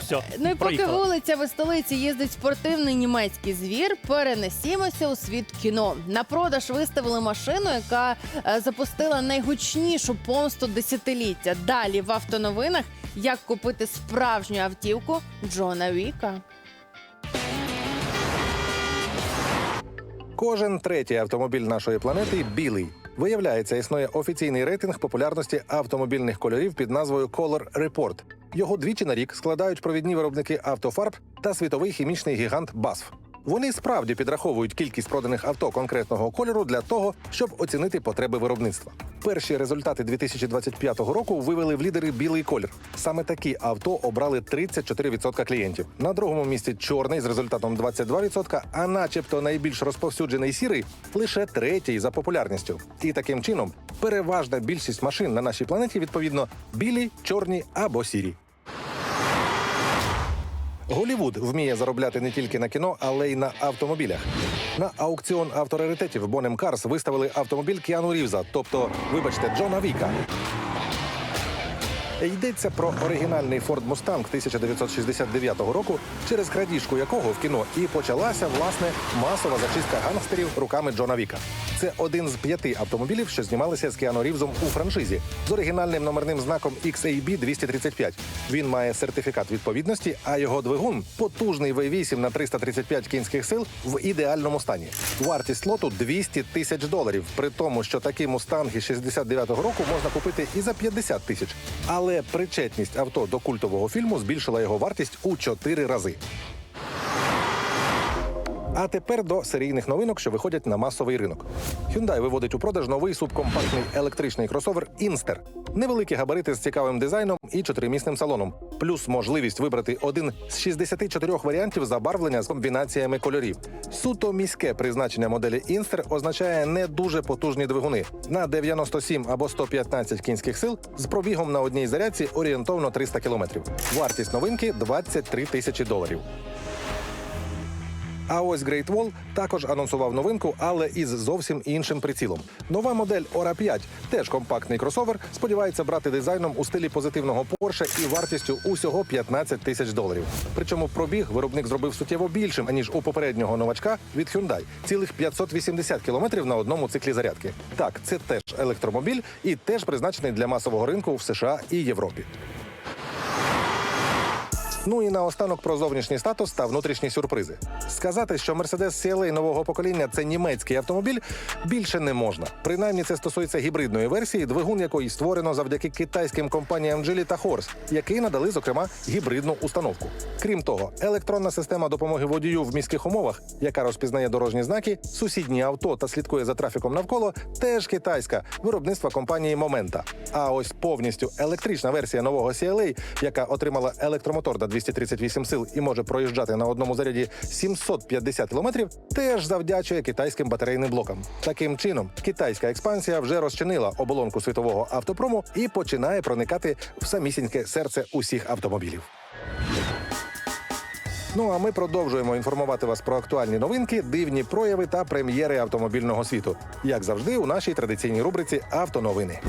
Все, Ну і поки проїхала. вулицями столиці їздить спортивний німецький звір, перенесімося у світ кіно. На продаж виставили машину, яка е, запустила найгучнішу помсту десятиліття. Далі в автоновинах як купити справжню автівку Джона Віка. Кожен третій автомобіль нашої планети білий. Виявляється, існує офіційний рейтинг популярності автомобільних кольорів під назвою Color Report. Його двічі на рік складають провідні виробники автофарб та світовий хімічний гігант BASF. Вони справді підраховують кількість проданих авто конкретного кольору для того, щоб оцінити потреби виробництва. Перші результати 2025 року вивели в лідери білий колір. Саме такі авто обрали 34% клієнтів. На другому місці чорний з результатом 22%, а начебто найбільш розповсюджений сірий лише третій за популярністю. І таким чином переважна більшість машин на нашій планеті відповідно білі, чорні або сірі. Голівуд вміє заробляти не тільки на кіно, але й на автомобілях. На аукціон автораритетів Bonham Cars виставили автомобіль Кіану Рівза, тобто, вибачте, Джона Віка. Йдеться про оригінальний Ford Mustang 1969 року, через крадіжку якого в кіно і почалася власне масова зачистка гангстерів руками Джона Віка. Це один з п'яти автомобілів, що знімалися з Кіану Рівзом у франшизі з оригінальним номерним знаком XAB 235. Він має сертифікат відповідності, а його двигун потужний V8 на 335 кінських сил в ідеальному стані. Вартість лоту 200 тисяч доларів. При тому, що такі мустанги 69-го року можна купити і за 50 тисяч. Але причетність авто до культового фільму збільшила його вартість у 4 рази. А тепер до серійних новинок, що виходять на масовий ринок. Hyundai виводить у продаж новий субкомпактний електричний кросовер Inster. Невеликі габарити з цікавим дизайном і чотиримісним салоном, плюс можливість вибрати один з 64 варіантів забарвлення з комбінаціями кольорів. Суто міське призначення моделі Inster означає не дуже потужні двигуни на 97 або 115 кінських сил з пробігом на одній зарядці орієнтовно 300 кілометрів. Вартість новинки 23 тисячі доларів. А ось Great Wall також анонсував новинку, але із зовсім іншим прицілом. Нова модель Ора 5, теж компактний кросовер, сподівається брати дизайном у стилі позитивного Porsche і вартістю усього 15 тисяч доларів. Причому пробіг виробник зробив суттєво більшим аніж у попереднього новачка від Hyundai – цілих 580 кілометрів на одному циклі зарядки. Так, це теж електромобіль і теж призначений для масового ринку в США і Європі. Ну і наостанок про зовнішній статус та внутрішні сюрпризи. Сказати, що Mercedes CLA нового покоління це німецький автомобіль, більше не можна. Принаймні, це стосується гібридної версії, двигун якої створено завдяки китайським компаніям Geely та Horse, які надали, зокрема, гібридну установку. Крім того, електронна система допомоги водію в міських умовах, яка розпізнає дорожні знаки, сусідні авто та слідкує за трафіком навколо, теж китайська виробництва компанії Momenta. А ось повністю електрична версія нового CLA, яка отримала електромотор на 238 сил і може проїжджати на одному заряді 750 кілометрів, теж завдячує китайським батарейним блокам. Таким чином, китайська експансія вже розчинила оболонку світового автопрому і починає проникати в самісіньке серце усіх автомобілів. Ну а ми продовжуємо інформувати вас про актуальні новинки, дивні прояви та прем'єри автомобільного світу. Як завжди, у нашій традиційній рубриці Автоновини.